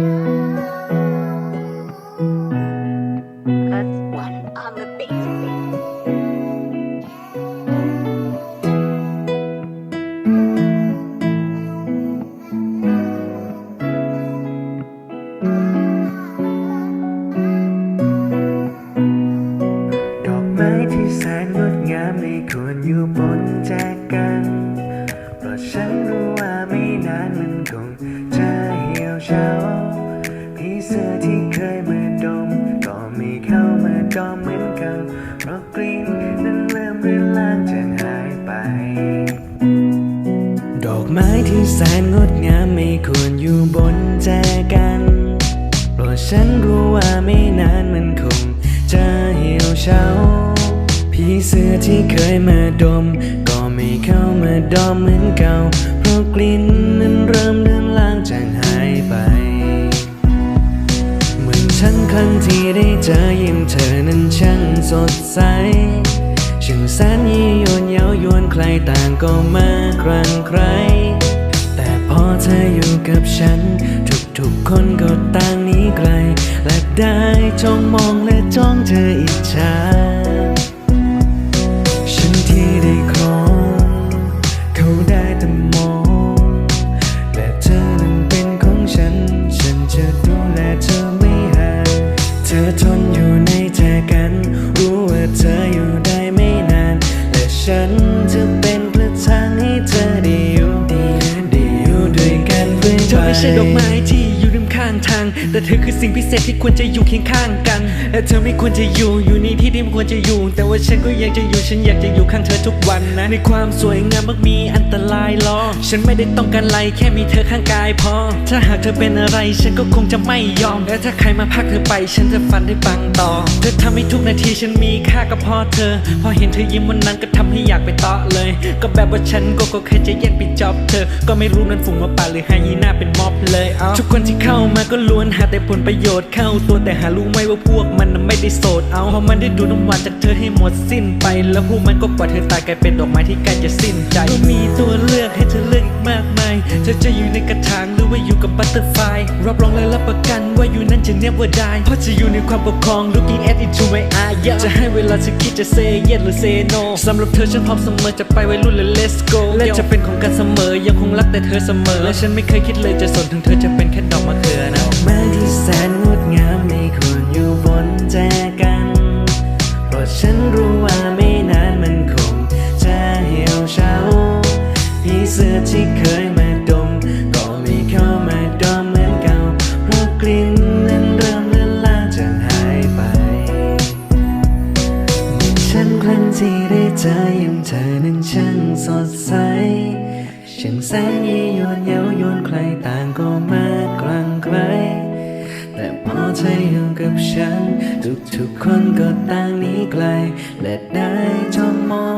อกไม้ที่แสนงดงามไม่ควรอยู่บนแจกันเพราะฉันรู้ว่าไม่นานมันคงจะเหี่ยวเฉา เสื้อที่เคยมาดม ก็ไม่เข้ามาดอมเหมือนเก่าเพราะกลิ่นนั้นเริ่มเรือนลางจางหายไป ดอกไม้ที่แสนงดงามไม่ควรอยู่บนแจกันเพราะฉันรู้ว่าไม่นานมันคงจะเหี่ยวเฉาผีเสื้อที่เคยมาดม ก็ไม่เข้ามาดอมเหมือนเก่า เพราะกลิ่นนั้นเริ่มเลือนลางจางหายไป ที่ได้เจอยิ้มเธอนั้นช่างสดใสช่างแสนยี่ยวนเย้ายวนใครต่างก็มาครั้งใคร แต่พอเธออยู่กับฉัน ทุกๆคนก็ต่างนีไกล และได้จ้องมองและจ้องเธออิจฉา ไม่ใช่ดอกไม้ที่ ข้างทาง แต่เธอคือสิ่งพิเศษที่ควรจะอยู่เคียงข้างกันและเธอไม่ควรจะอยู่อยู่ในที่ที่ไม่ควรจะอยู่ แต่ว่าฉันก็ยังจะอยู่ฉันอยากจะอยู่ข้างเธอทุกวันนะในความสวยงามมักมีอันตรายล้อฉันไม่ได้ต้องการอะไรแค่มีเธอข้างกายพอ ถ้าหากเธอเป็นอะไรฉันก็คงจะไม่ยอม และถ้าใครมาพักเธอไป ฉันจะฟันให้ปังต่อ เธอทำให้ทุกนาทีฉันมีค่าก็พราะเธอ พอเห็นเธอยิ้มวันนั้นก็ทำให้อยากไปต่อเลย ก็แบบว่าฉันก็ก็แค่จะแย่งไปจอบเธอ ก็ไม่รู้นั้นฝูงมาป่าหรือไฮยีน่าเป็นม็อบเลยเอาทุกคนที่เข้าามาก็ล้วนหาแต่ผลประโยชน์เข้าตัวแต่หารู้ไหมว่าพวกมันไม่ได้โสดเอาเพราะมันได้ดูน้ำหวานจากเธอให้หมดสิ้นไป แล้วพวกมันก็ปล่อยเธอตายกลายเป็นดอกไม้ที่ใกล้จะสิ้นใจก็มีตัวเลือกให้เธอเลือกอีกมากมายเธอจะอยู่ในกระถางหรือว่าอยู่กับบัตเตอร์ไฟรับรองและรับประกันว่าอยู่นั่นจะ never die เพราะจะอยู่ในความปกครอง looking at into my eye จะให้เวลาเธอคิดจะ say yes หรือ say no สำหรับเธอฉันพร้อมเสมอจะไปไว้รุ่นและ let's go และจะเป็นของกันเสมอยังคงรักแต่เธอเสมอและฉันไม่เคยคิดเลยจะสนถึงเธอจะเป็นแค่ดอกมะเขือนะไม้ที่แสนงดงามไม่ควรอยู่บนแจกัน เพราะฉันรู้ว่าไม่นานมันคงจะเหี่ยวเฉาผีเสื้อที่เคยมาดม ก็ไม่เข้ามาดมเหมือนเก่า เพราะกลิ่นนั้นเริ่มเลือนลางจางหายไปเมือฉันครั้งที่ได้เจอยิ้มเธอนั้นช่างสดใส ช่างแสนยี่ยวนเย้ายวนใครต่างก็มากลางไกลแต่พอเธออยู่กับฉัน ทุกๆคนก็ต่างหนีไกล และได้จ้องมอง